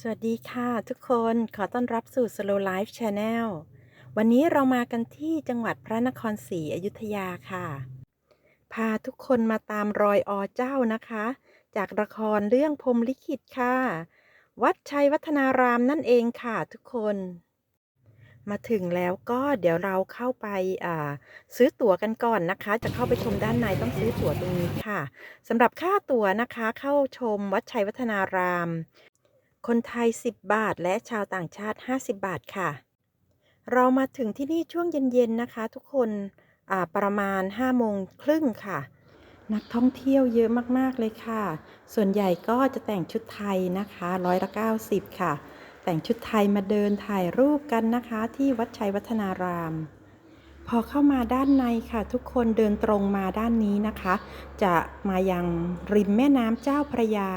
สวัสดีค่ะทุกคนขอต้อนรับสู่ Slow Life Channel วันนี้เรามากันที่จังหวัดพระนครศรีอยุธยาค่ะ พาทุกคนมาตามรอยอเจ้านะคะ จากละครเรื่องพรมลิขิตค่ะ วัดชัยวัฒนารามนั่นเองค่ะทุกคน มาถึงแล้วก็เดี๋ยวเราเข้าไปาซื้อตั๋วกันก่อนนะคะ จะเข้าไปชมด้านในต้องซื้อตั๋วตรงนี้ค่ะสำหรับค่าตั๋วนะคะ เข้าชมวัดชัยวัฒนาราม คนไทย 10 บาท และชาวต่างชาติ 50 บาทค่ะ เรามาถึงที่นี่ช่วงเย็นๆนะคะ ทุกคนประมาณ5โมงครึ่งค่ะ นักท่องเที่ยวเยอะมากๆเลยค่ะ ส่วนใหญ่ก็จะแต่งชุดไทยนะคะร้อยละ90 ค่ะ แต่งชุดไทยมาเดินถ่ายรูปกันนะคะ ที่วัดชัยวัฒนาราม พอเข้ามาด้านในค่ะ ทุกคนเดินตรงมาด้านนี้นะคะ จะมายังริมแม่น้ำเจ้าพระยา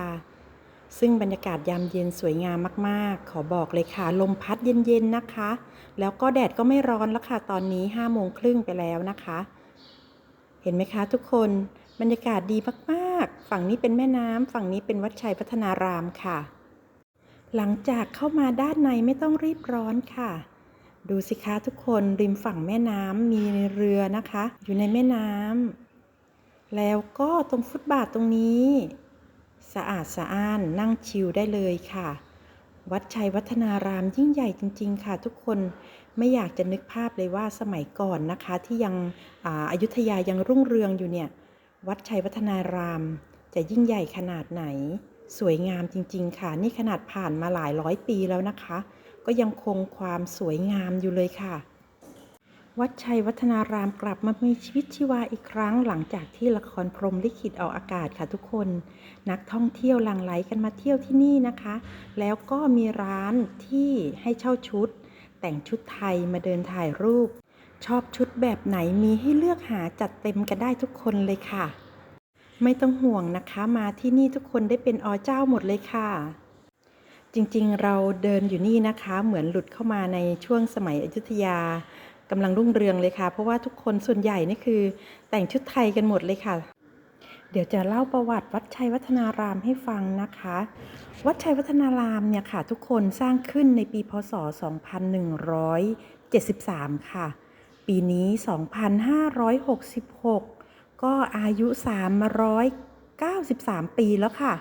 ซึ่งบรรยากาศยามเย็นสวยงามมากๆ ขอบอกเลยค่ะ ลมพัดเย็นๆนะคะ แล้วก็แดดก็ไม่ร้อนแล้วค่ะ ตอนนี้5โมงครึ่งไปแล้วนะคะ เห็นไหมคะทุกคนบรรยากาศดีมากๆ ฝั่งนี้เป็นแม่น้ำฝั่งนี้เป็นวัดชัยพัฒนารามค่ะ หลังจากเข้ามาด้านในไม่ต้องรีบร้อนค่ะ ดูสิคะทุกคนริมฝั่งแม่น้ำมีเรือนะคะ อยู่ในแม่น้ำแล้วก็ตรงฟุตบาทตรงนี้ สะอาดสะอ้านนั่งชิลได้เลยค่ะ วัดชัยวัฒนารามยิ่งใหญ่จริง ๆ ค่ะ ทุกคนไม่อยากจะนึกภาพเลยว่าสมัยก่อนนะคะ ที่ยังอาอายุทยายังรุ่งเรืองอยู่เนี่ย วัดชัยวัฒนารามจะยิ่งใหญ่ขนาดไหน สวยงามจริง ๆ ค่ะ นี่ขนาดผ่านมาหลายร้อยปีแล้วนะคะ ก็ยังคงความสวยงามอยู่เลยค่ะ วัดชัยวัฒนารามกลับมามีชีวิตชีวาอีกครั้งหลังจากที่ละครพรมลิขิตออกอากาศค่ะทุกคน นักท่องเที่ยวหลั่งไหลกันมาเที่ยวที่นี่นะคะ แล้วก็มีร้านที่ให้เช่าชุด แต่งชุดไทยมาเดินถ่ายรูป ชอบชุดแบบไหนมีให้เลือกหาจัดเต็มกันได้ทุกคนเลยค่ะ ไม่ต้องห่วงนะคะมาที่นี่ทุกคนได้เป็นอเจ้าหมดเลยค่ะจริงๆ เราเดินอยู่นี่นะคะ เหมือนหลุดเข้ามาในช่วงสมัยอยุธยา กำลังรุ่งเรืองเลยค่ะ เพราะว่าทุกคนส่วนใหญ่นี่คือ แต่งชุดไทยกันหมดเลยค่ะ เดี๋ยวจะเล่าประวัติวัดชัยวัฒนารามให้ฟังนะคะ วัดชัยวัฒนารามเนี่ยค่ะ ทุกคนสร้างขึ้นในปีพศ 2173 ค่ะ ปีนี้ 2566 ก็อายุ 393 ปีแล้วค่ะ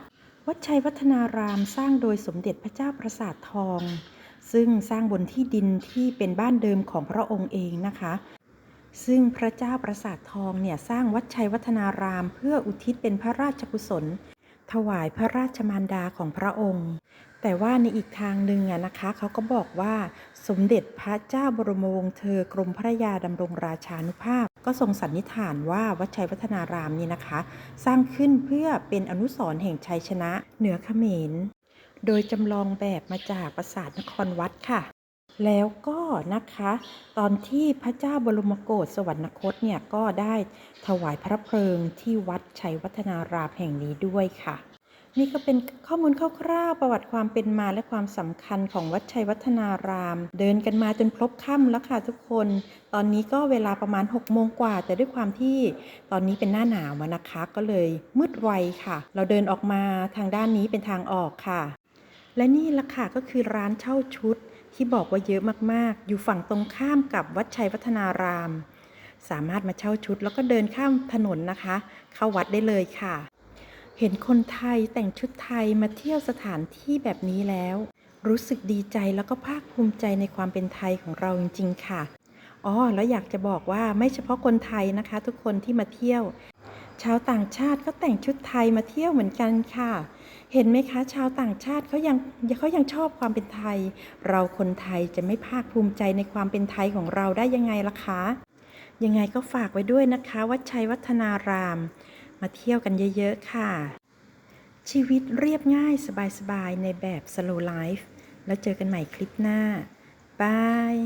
วัดชัยวัฒนารามสร้างโดยสมเด็จพระเจ้าประสาททอง ซึ่งสร้างบนที่ดินที่เป็นบ้านเดิมของพระองค์เองนะคะ ซึ่งพระเจ้าประสาททองเนี่ยสร้างวัดชัยวัฒนาราม เพื่ออุทิศเป็นพระราชกุศล ถวายพระราชมารดาของพระองค์ แต่ว่าในอีกทางหนึ่งอะนะคะเขาก็บอกว่าสมเด็จพระเจ้าบรมวงศ์เธอกรมพระยาดำรงราชานุภาพ ก็ทรงสันนิษฐานว่าวัดชัยวัฒนารามนี่นะคะ สร้างขึ้นเพื่อเป็นอนุสรณ์แห่งชัยชนะเหนือเขมร โดยจำลองแบบมาจากปราสาทนครวัดค่ะ แล้วก็นะคะ ตอนที่พระเจ้าบรมโกศสวรรคตเนี่ยก็ได้ถวายพระเพลิงที่วัดชัยวัฒนารามแห่งนี้ด้วยค่ะ นี่ก็เป็นข้อมูลคร่าวๆประวัติความเป็นมาและความสำคัญของวัดชัยวัฒนาราม เดินกันมาจนพลบค่ำแล้วค่ะทุกคน ตอนนี้ก็เวลาประมาณ6โมงกว่า แต่ด้วยความที่ตอนนี้เป็นหน้าหนาวนะคะ ก็เลยมืดไวค่ะ เราเดินออกมาทางด้านนี้เป็นทางออกค่ะ และนี่ละค่ะก็คือร้านเช่าชุด ที่บอกว่าเยอะมากๆ อยู่ฝั่งตรงข้ามกับวัดชัยวัฒนาราม สามารถมาเช่าชุดแล้วก็เดินข้ามถนนนะคะ เข้าวัดได้เลยค่ะ เห็นคนไทยแต่งชุดไทยมาเที่ยวสถานที่แบบนี้แล้ว รู้สึกดีใจแล้วก็ภาคภูมิใจในความเป็นไทยของเราจริง ๆ ค่ะอ๋อแล้วอยากจะบอกว่าไม่เฉพาะคนไทยนะคะ ทุกคนที่มาเที่ยว ชาวต่างชาติก็แต่งชุดไทยมาเที่ยวเหมือนกันค่ะ เห็นไหมคะ ชาวต่างชาติเขายังเขายังชอบความเป็นไทย เราคนไทยจะไม่ภาคภูมิใจในความเป็นไทยของเราได้ยังไงล่ะคะ ยังไงก็ฝากไว้ด้วยนะคะ วัดชัยวัฒนาราม มาเที่ยวกันเยอะๆค่ะ ชีวิตเรียบง่ายสบายๆในแบบ slow life แล้วเจอกันใหม่คลิปหน้าบาย